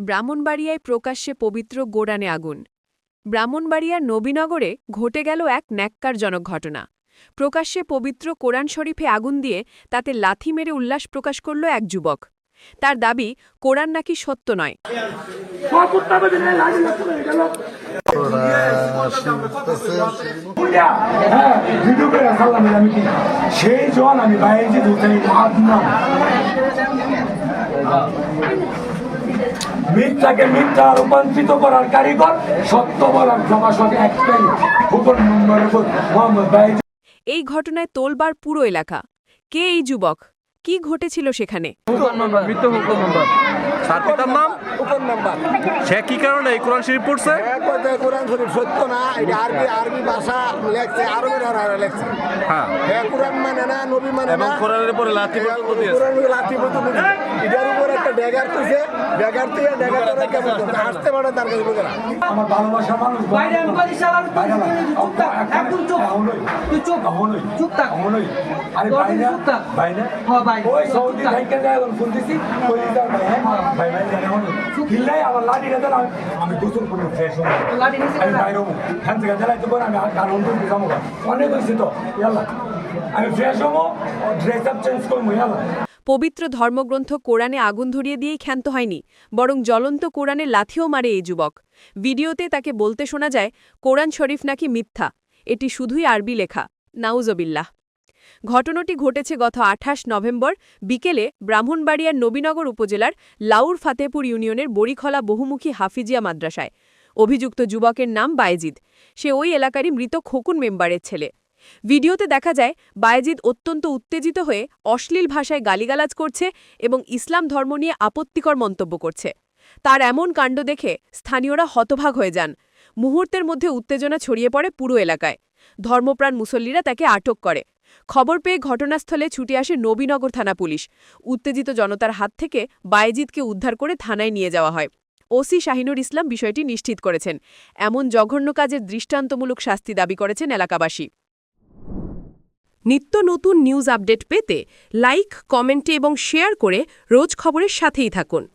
ব্রাহ্মণবাড়িয়ায় প্রকাশ্যে পবিত্র গোডানে আগুন। ব্রাহ্মণবাড়িয়ার নবীনগরে ঘটে গেল এক ন্যাক্কারজনক ঘটনা। প্রকাশ্যে পবিত্র কোরআন শরীফে আগুন দিয়ে তাতে লাথি মেরে উল্লাস প্রকাশ করল এক যুবক। তার দাবি, কোরআন নাকি সত্য নয়। ভিডিও করে রাখালাম আমি কি সেই জন আমি বাইরে যে দুটাই আদনাম মিথ্যাকে মিথ্যা রূপান্তরিত করার কারিগর সত্য বলার প্রকাশক একটাই হুকুম নম্বর মোহাম্মদ এই ঘটনায় তোলবার পুরো এলাকা। কে এই যুবক? কি ঘটেছিল সেখানে? মৃত্যু হুকুম নাম্বার তার পিতার নাম সে কি কারণে এই কোরআন শরীফ পড়ছে কোরআন শরীফ সত্য না এটা আরবি আরবি ভাষা লেখছে আরবের আর লেখছে হ্যাঁ হ্যাঁ কোরআন মানে না নবী মানে এবং না কোরআনের উপরে লাথি হ্যাঁ, পর্যন্ত দিয়েছে কোরআন লাঠি পর্যন্ত এটার উপর একটা ড্যাগার তুলছে ড্যাগার তুলে ড্যাগার তোরা কেমন আসতে পারে তার কাছে লোকেরা আমার ভালোবাসা মানুষ বাইরে আমি শালার বাইরে চুপ থাক, একদম চুপ। তুই চুপ। এখনোই। চুপ থাক। এখনোই। আরে না, চুপ থাক। ভাই না? হ্যাঁ, ভাই। ওই সৌদি থেকে যায় এখন ফোন দিছি, কই ভাই, হ্যাঁ? ভাই, ভাই, জানে এখনোই। কিল্লাই আমার আমি- আমি গোসল করব, fresh হব। আমি বাইরে হব। এখান থেকে জ্বালাইতে পারে, আমি আর কারণ তো যাব অনেক হয়েছে তো, ইয়াল্লা। আমি ফ্রেশ হব ড্রেস আপ চেঞ্জ করব ইয়াল্লা পবিত্র ধর্মগ্রন্থ কোরআনে আগুন ধরিয়ে দিয়েই ক্ষান্ত হয়নি বরং জ্বলন্ত কোরআনে লাথিও মারে এই যুবক ভিডিওতে তাকে বলতে শোনা যায় কোরআন শরীফ নাকি মিথ্যা এটি শুধুই আরবি লেখা নাউজবিল্লাহ ঘটনাটি ঘটেছে গত আঠাশ নভেম্বর বিকেলে ব্রাহ্মণবাড়িয়ার নবীনগর উপজেলার লাউর ফাতেপুর ইউনিয়নের বড়িখলা বহুমুখী হাফিজিয়া মাদ্রাসায়। অভিযুক্ত যুবকের নাম বায়েজিদ। সে ওই এলাকারই মৃত খোকুন মেম্বারের ছেলে। ভিডিওতে দেখা যায়, বায়েজিদ অত্যন্ত উত্তেজিত হয়ে অশ্লীল ভাষায় গালিগালাজ করছে এবং ইসলাম ধর্ম নিয়ে আপত্তিকর মন্তব্য করছে। তার এমন কাণ্ড দেখে স্থানীয়রা হতভাগ হয়ে যান। মুহূর্তের মধ্যে উত্তেজনা ছড়িয়ে পড়ে পুরো এলাকায়। ধর্মপ্রাণ মুসল্লিরা তাকে আটক করে। খবর পেয়ে ঘটনাস্থলে ছুটে আসে নবীনগর থানা পুলিশ। উত্তেজিত জনতার হাত থেকে বায়েজিদকে উদ্ধার করে থানায় নিয়ে যাওয়া হয়। ওসি শাহিনুর ইসলাম বিষয়টি নিশ্চিত করেছেন। এমন জঘন্য কাজের দৃষ্টান্তমূলক শাস্তি দাবি করেছেন এলাকাবাসী। নিত্য নতুন নিউজ আপডেট পেতে লাইক, কমেন্টে এবং শেয়ার করে রোজ খবরের সাথেই থাকুন।